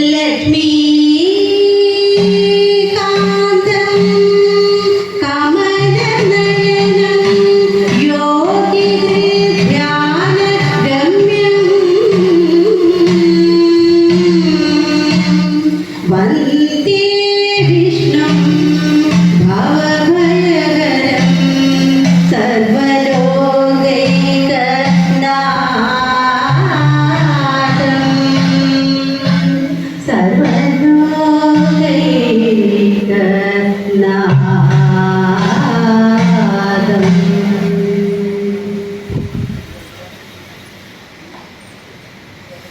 Let me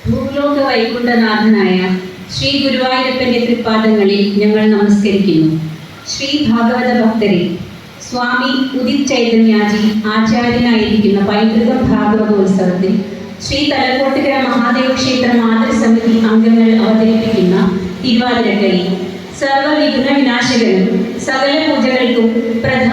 ഭൂലോക വൈകുണ്ഠനാഥനായ ശ്രീ ഗുരുവായൂരപ്പന്റെ തൃപ്പാദങ്ങളിൽ ഞങ്ങൾ നമസ്കരിക്കുന്നു. ശ്രീ ഭാഗവത ഭക്തരെ സ്വാമി ഉദിത് ചൈതന്യാജി ആചാര്യനായിരിക്കുന്ന പൈതൃക ഭാഗവതോത്സവത്തിൽ ശ്രീ തലക്കോട്ടുകര മഹാദേവ ക്ഷേത്ര മാതൃസമിതി അംഗങ്ങൾ അവതരിപ്പിക്കുന്ന തിരുവാതിരക്കളി സർവവിഘ്ന വിനാശകനും സകല